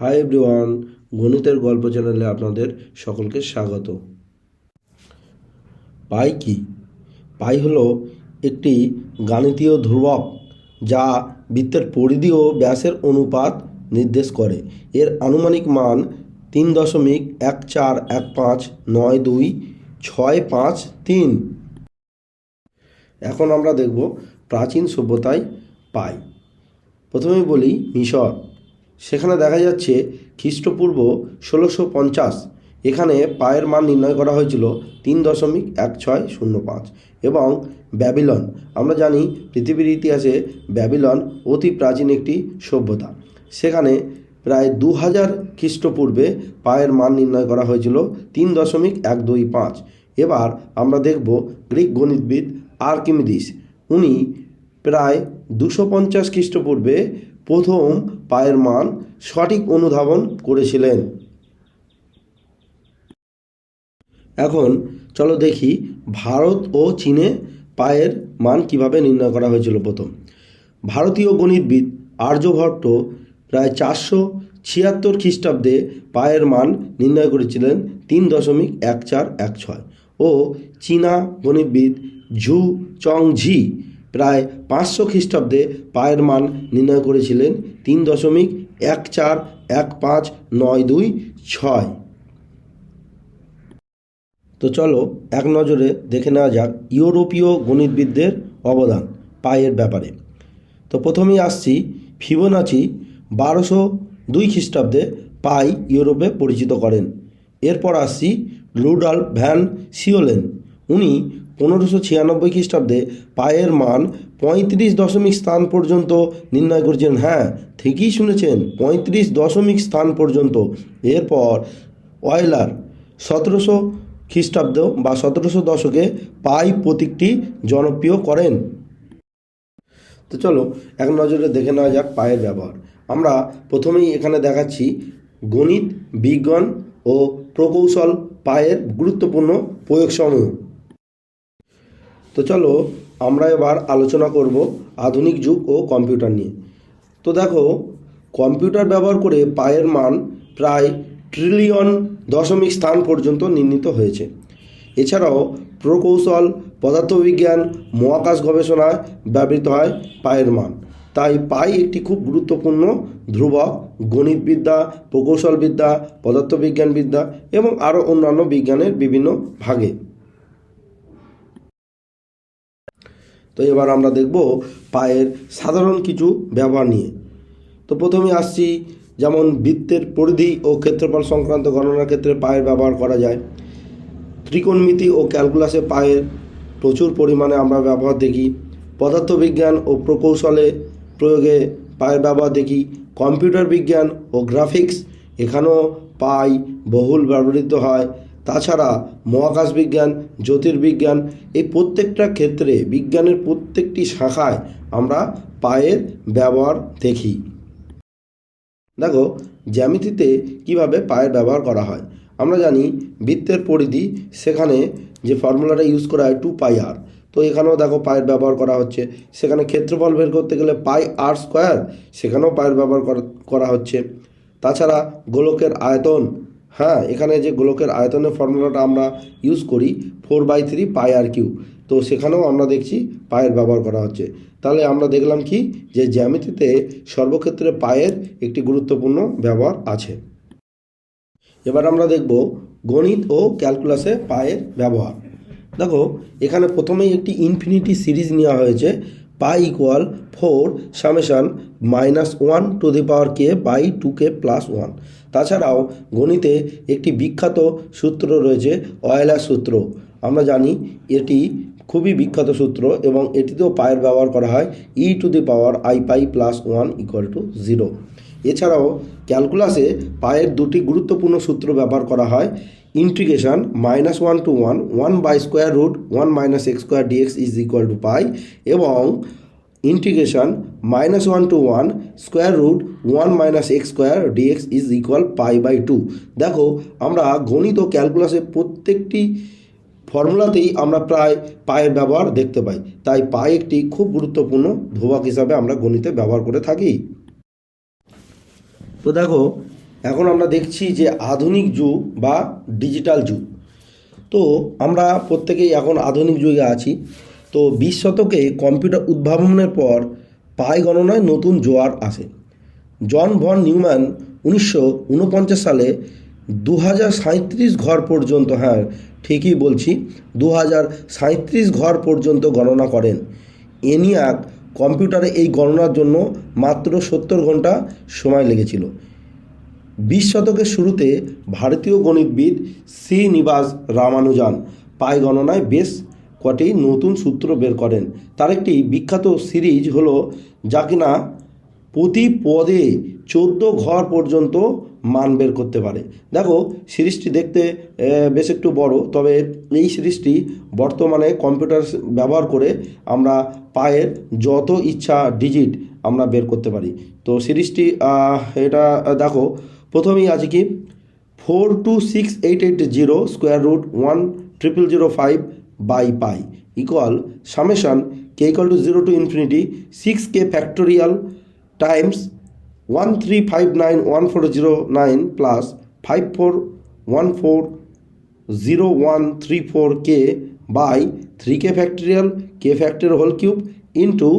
Hi everyone গণিতের গল্প চ্যানেলে আপনাদের সকলকে স্বাগত। পাই কি? পাই হলো একটি গাণিতীয় ধ্রুবক যা বৃত্তের পরিধি ও ব্যাসের অনুপাত নির্দেশ করে। এর আনুমানিক মান তিন দশমিক এক চার এক পাঁচ নয় দুই ছয় পাঁচ তিন। এখন আমরা দেখব প্রাচীন সভ্যতায় পাই। প্রথমে বলি মিশর। সেখানে দেখা যাচ্ছে খ্রিস্টপূর্ব ষোলোশো পঞ্চাশ, এখানে পায়ের মান নির্ণয় করা হয়েছিল তিন দশমিক এক ছয় শূন্য পাঁচ এবং ব্যাবিলন, আমরা জানি পৃথিবীর ইতিহাসে ব্যাবিলন অতি প্রাচীন একটি সভ্যতা। সেখানে প্রায় দু হাজার খ্রিস্টপূর্বে পায়ের মান নির্ণয় করা হয়েছিল তিন দশমিক এক দুই পাঁচ। এবার আমরা দেখব গ্রিক গণিতবিদ আর্কিমিদিস উনি প্রায় দুশো পঞ্চাশ খ্রিস্টপূর্বে প্রথম পায়ের মান সঠিক অনুধাবন করেছিলেন। এখন চলো দেখি ভারত ও চীনে পায়ের মান কীভাবে নির্ণয় করা হয়েছিল প্রথম। ভারতীয় গণিতবিদ আর্যভট্ট প্রায় চারশো ছিয়াত্তর খ্রিস্টাব্দে পায়ের মান নির্ণয় করেছিলেন তিন দশমিক এক চার এক ছয় ও চীনা গণিতবিদ ঝু চং ঝি প্রায় পাঁচশো খ্রিস্টাব্দে পায়ের মান নির্ণয় করেছিলেন তিন দশমিক এক চার এক পাঁচ নয় দুই ছয়। তো চলো এক নজরে দেখে নেওয়া যাক ইউরোপীয় গণিতবিদদের অবদান পায়ের ব্যাপারে। তো প্রথমেই আসছি ফিবোনাচি বারোশো দুই খ্রিস্টাব্দে পাই ইউরোপে পরিচিত করেন। এরপর আসছি রুডাল ভ্যান সিওলেন। উনি পনেরোশো ছিয়ানব্বই খ্রিস্টাব্দে পায়ের মান পঁয়ত্রিশ দশমিক স্থান পর্যন্ত নির্ণয় করেছেন। হ্যাঁ ঠিকই শুনেছেন, পঁয়ত্রিশ দশমিক স্থান পর্যন্ত। এরপর অয়লার সতেরোশো খ্রিস্টাব্দ বা সতেরোশো দশকে পাই প্রতীকটি জনপ্রিয় করেন। তো চলো, এক নজরে দেখে নেওয়া যাক পায়ের ব্যবহার। আমরা প্রথমেই এখানে দেখাচ্ছি গণিত, বিজ্ঞান ও প্রকৌশল পায়ের গুরুত্বপূর্ণ প্রয়োগসমূহ। তো চলো আমরা এবার আলোচনা করব আধুনিক যুগ ও কম্পিউটার নিয়ে। তো দেখো, কম্পিউটার ব্যবহার করে পায়ের মান প্রায় ট্রিলিয়ন দশমিক স্থান পর্যন্ত নির্ণীত হয়েছে। এছাড়াও প্রকৌশল, পদার্থবিজ্ঞান, মহাকাশ গবেষণায় ব্যবহৃত হয় পায়ের মান। তাই পাই একটি খুব গুরুত্বপূর্ণ ধ্রুবক, গণিতবিদ্যা, প্রকৌশলবিদ্যা, পদার্থবিজ্ঞানবিদ্যা এবং আরও অন্যান্য বিজ্ঞানের বিভিন্ন ভাগে। তো এবার আমরা দেখব পায়ের সাধারণ কিছু ব্যবহার নিয়ে। তো প্রথমে আসছি যেমন বৃত্তের পরিধি ও ক্ষেত্রফল সংক্রান্ত গণনার ক্ষেত্রে পায়ের ব্যবহার করা যায়। ত্রিকোণমিতি ও ক্যালকুলাসে পায়ের প্রচুর পরিমাণে আমরা ব্যবহার দেখি। পদার্থবিজ্ঞান ও প্রকৌশলে প্রয়োগে পায়ের ব্যবহার দেখি। কম্পিউটার বিজ্ঞান ও গ্রাফিক্স, এখানেও পাই বহুল ব্যবহৃত হয়। তাছাড়া মহাকাশ বিজ্ঞান জ্যোতির্বিজ্ঞান এই প্রত্যেকটা ক্ষেত্রে বিজ্ঞানের প্রত্যেকটি শাখায় আমরা পায়ের ব্যবহার দেখি। দেখো, জ্যামিতিতে কীভাবে পায়ের ব্যবহার করা হয়? আমরা জানি বৃত্তের পরিধি সেখানে যে ফর্মুলাটা ইউজ করা হয় টু পাই আর তো এখানেও দেখো পায়ের ব্যবহার করা হচ্ছে। সেখানে ক্ষেত্রফল বের করতে গেলে পাই আর স্কোয়ার, সেখানেও পায়ের ব্যবহার করা- হচ্ছে। তাছাড়া গোলকের আয়তন হ্যাঁ এখানে যে গোলকের আয়তনের ফর্মুলাটা আমরা ইউজ করি four by three pi r cube তো সেখানেও আমরা দেখছি পায়ের ব্যবহার করা হচ্ছে। তাহলে আমরা দেখলাম কি, যে জ্যামিতিতে সর্বক্ষেত্রে পায়ের একটি গুরুত্বপূর্ণ ব্যবহার আছে। এবার আমরা দেখব গণিত ও ক্যালকুলাসে পায়ের ব্যবহার। দেখো, এখানে প্রথমেই একটি ইনফিনিটি সিরিজ নেওয়া হয়েছে pi equal four summation minus one to the power k by two k plus one. তাছাড়াও গণিতে একটি বিখ্যাত সূত্র রয়েছে অয়েলার সূত্র। আমরা জানি এটি খুবই বিখ্যাত সূত্র এবং এটিতেও পায়ের ব্যবহার করা হয় e to the power i pi plus one equal to zero. এছাড়াও ক্যালকুলাসে পায়ের দুটি গুরুত্বপূর্ণ সূত্র ব্যবহার করা হয় integration minus one to one one by square root one minus x square dx is equal to pi এবং integration minus one to one square root one minus x square dx is equal pi by two দেখো, আমরা গণিত ও ক্যালকুলাসের প্রত্যেকটি ফর্মুলাতেই আমরা প্রায় পায়ের ব্যবহার দেখতে পাই। তাই পাই একটি খুব গুরুত্বপূর্ণ ধ্রুবক হিসাবে আমরা গণিতে ব্যবহার করে থাকি। তো দেখো এখন আমরা দেখছি যে আধুনিক যুগ বা ডিজিটাল যুগ। তো আমরা প্রত্যেকেই এখন আধুনিক যুগে আছি। তো বিশ শতকে কম্পিউটার উদ্ভাবনের পর পায় গণনায় নতুন জোয়ার আসে। জন ভন নিউম্যান উনিশশো উনপঞ্চাশ সালে দু হাজার ঘর পর্যন্ত হ্যাঁ ঠিকই বলছি দু হাজার ঘর পর্যন্ত গণনা করেন। এনিয়াক কম্পিউটারে এই গণনার জন্য মাত্র সত্তর ঘণ্টা সময় লেগেছিল। বিশ শতকের শুরুতে ভারতীয় গণিতবিদ শ্রীনিবাস রামানুজান পায় গণনায় বেশ কটি নতুন সূত্র বের করেন। তার একটি বিখ্যাত সিরিজ হলো, যা কিনা প্রতি পদে চোদ্দ ঘর পর্যন্ত মান বের করতে পারে। দেখো, সিরিজটি দেখতে বেশ একটু বড়, তবে এই সিরিজটি বর্তমানে কম্পিউটার ব্যবহার করে আমরা পায়ের যত ইচ্ছা ডিজিট আমরা বের করতে পারি। তো সিরিজটি এটা, দেখো প্রথমেই আছে কি? Four two six eight eight zero square root one triple zero five by pi equal summation k equal to zero to infinity six k factorial times one three five nine one four zero nine plus five four one four zero one three four k by three k factorial k factor whole cube into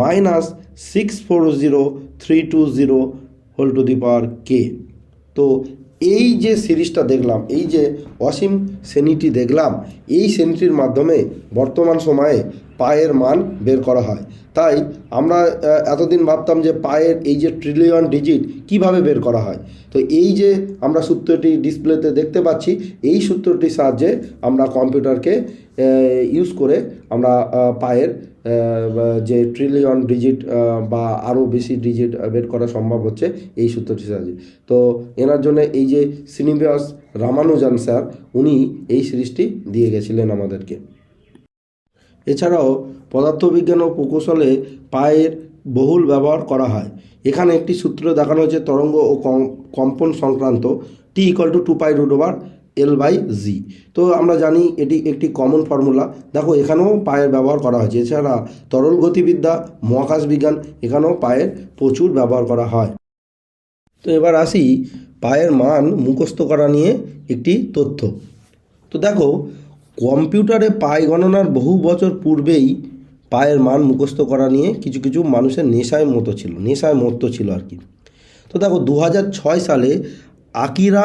minus six four zero three two zero whole to the power k তো এই যে সিরিজটা দেখলাম, এই যে অসীম শ্রেণীটি দেখলাম, এই শ্রেণীটির মাধ্যমে বর্তমান সময়ে পায়ের মান বের করা হয়। তাই আমরা এতদিন ভাবতাম যে পায়ের এই যে ট্রিলিয়ন ডিজিট কীভাবে বের করা হয়। তো এই যে আমরা সূত্রটি ডিসপ্লেতে দেখতে পাচ্ছি, এই সূত্রটির সাহায্যে আমরা কম্পিউটারকে ইউজ করে আমরা পায়ের যে ট্রিলিয়ন ডিজিট বা আরও বেশি ডিজিট বের করা সম্ভব হচ্ছে এই সূত্রটির সাহায্যে। তো এনার জন্য এই যে শ্রীনিবাস রামানুজান স্যার, উনি এই সিরিজটি দিয়ে গেছিলেন আমাদেরকে। এছাড়াও পদার্থবিজ্ঞান ও প্রকৌশলে পায়ের বহুল ব্যবহার করা হয়। এখানে একটি সূত্র দেখানো হয়েছে, তরঙ্গ ও কম- কম্পন সংক্রান্ত T equal to two pi root over L by G তো আমরা জানি এটি একটি কমন ফর্মুলা দেখো, এখানেও পায়ের ব্যবহার করা হয়েছে এছাড়া তরল গতিবিদ্যা, মহাকাশ বিজ্ঞান, এখানেও পায়ের প্রচুর ব্যবহার করা হয়। তো এবার আসি পায়ের মান মুখস্থ করা নিয়ে একটি তথ্য। তো দেখো, কম্পিউটারে পাই গণনার বহু বছর পূর্বেই পায়ের মান মুখস্থ করা নিয়ে কিছু কিছু মানুষের নেশায় মতো ছিল, নেশায় মত্ত ছিল আর কি। তো দেখো দু সালে আকিরা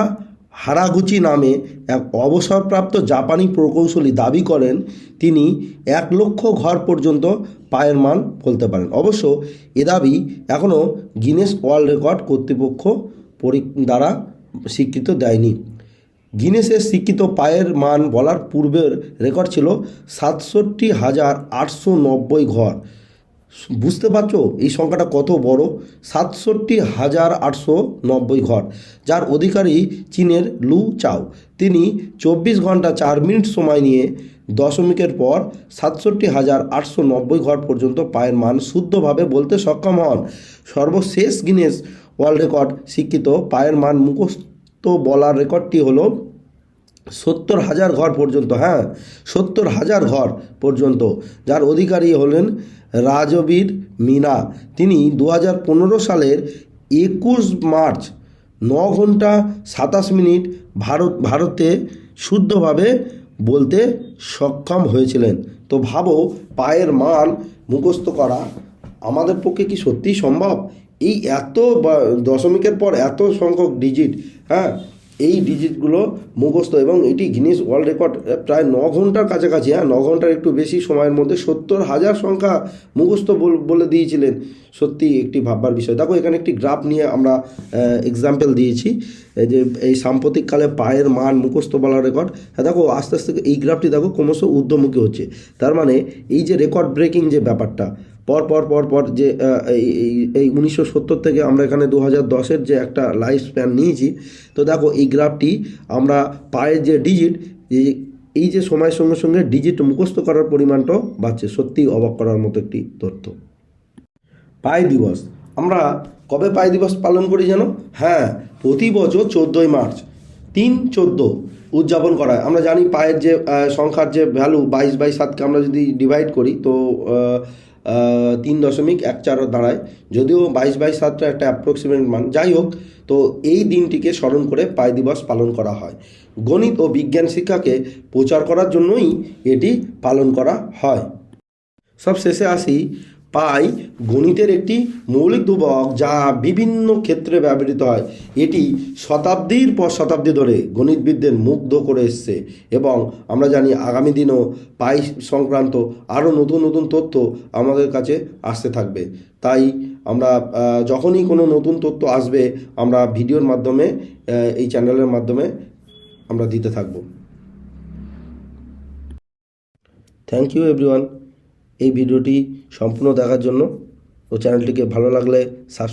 হারাগুচি নামে এক অবসরপ্রাপ্ত জাপানি প্রকৌশলী দাবি করেন, তিনি এক লক্ষ ঘর পর্যন্ত পায়ের মান বলতে পারেন। অবশ্য এ দাবি এখনও গিনেস ওয়ার্ল্ড রেকর্ড কর্তৃপক্ষ দ্বারা স্বীকৃত দেয়নি। গিনেসের স্বীকৃত পায়ের মান বলার পূর্বের রেকর্ড ছিল সাতষট্টি হাজার আটশো নব্বই ঘর। বুঝতে পারছ? এই সংখ্যাটা কত বড়? সাতষট্টি হাজার আটশো নব্বই ঘর, যার অধিকারী চীনের লু চাও। তিনি চব্বিশ ঘণ্টা চার মিনিট সময় নিয়ে দশমিকের পর সাতষট্টি হাজার আটশো নব্বই ঘর পর্যন্ত পায়ের মান শুদ্ধভাবে বলতে সক্ষম হন। সর্বশেষ গিনেস ওয়ার্ল্ড রেকর্ড স্বীকৃত পায়ের মান মুখস্থ বলার রেকর্ডটি হলো সত্তর হাজার ঘর পর্যন্ত হ্যাঁ সত্তর হাজার ঘর পর্যন্ত। যার অধিকারী হলেন রাজবীর মিনা। তিনি দু পনেরো সালের একুশ মার্চ, ন ঘণ্টা সাতাশ মিনিট ভারত, ভারতে শুদ্ধভাবে বলতে সক্ষম হয়েছিলেন। তো ভাবো, পায়ের মান মুখস্থ করা আমাদের পক্ষে কি সত্যিই সম্ভব? এই এত দশমিকের পর এত সংখ্যক ডিজিট হ্যাঁ এই ডিজিটগুলো মুখস্থ এবং এটি গিনিস ওয়ার্ল্ড রেকর্ড প্রায় ন ঘণ্টার কাছাকাছি হ্যাঁ ন ঘণ্টার একটু বেশি সময়ের মধ্যে সত্তর হাজার সংখ্যা মুখস্থ বল- দিয়েছিলেন। সত্যি একটি ভাববার বিষয়। দেখো, এখানে একটি গ্রাফ নিয়ে আমরা এক্সাম্পল দিয়েছি। যে, এই সাম্প্রতিককালে পায়ের মান মুখস্থ বলার রেকর্ড হ্যাঁ দেখো, আস্তে আস্তে এই গ্রাফটি দেখো ক্রমশ ঊর্ধ্বমুখী হচ্ছে। তার মানে এই যে রেকর্ড ব্রেকিং যে ব্যাপারটা পর পর পর পর যে এই, এই- উনিশশো সত্তর থেকে আমরা এখানে দু হাজার দশের যে একটা লাইফ স্প্যান নিয়েছি, তো দেখো এই গ্রাফটি আমরা পায়ের যে ডিজিট এই যে সময়ের সঙ্গে সঙ্গে ডিজিট মুখস্থ করার পরিমাণটাও বাড়ছে। সত্যিই অবাক করার মতো একটি তথ্য। পাই দিবস। আমরা কবে পাই দিবস পালন করি জানো? হ্যাঁ প্রতি বছর চোদ্দোই মার্চ। তিন চোদ্দ উদযাপন করা হয়। আমরা জানি পায়ের যে সংখ্যার যে ভ্যালু বাইশ বাই সাতকে আমরা যদি ডিভাইড করি, তো তিন দশমিক এক চার দাঁড়ায়। যদিও বাইশ বাইশ সাতটা একটা অ্যাপ্রক্সিমেট মান। যাই হোক, তো এই দিনটিকে স্মরণ করে পায় দিবস পালন করা হয়। গণিত ও বিজ্ঞান শিক্ষাকে প্রচার করার জন্যই এটি পালন করা হয়। সব শেষে আসি পাই গণিতের একটি মৌলিক ধ্রুবক যা বিভিন্ন ক্ষেত্রে ব্যবহৃত হয়। এটি শতাব্দীর পর শতাব্দী ধরে গণিতবিদদের মুগ্ধ করে এসছে এবং আমরা জানি আগামী দিনও পাই সংক্রান্ত আরও নতুন নতুন তথ্য আমাদের কাছে আসতে থাকবে। তাই আমরা যখনই কোনো নতুন তথ্য আসবে, আমরা ভিডিওর মাধ্যমে এই চ্যানেলের মাধ্যমে আমরা দিতে থাকব। থ্যাংক ইউ এভরিওয়ান এই ভিডিওটি সম্পূর্ণ দেখার জন্য ও চ্যানেলটিকে ভালো লাগলে সাবস্ক্রাইব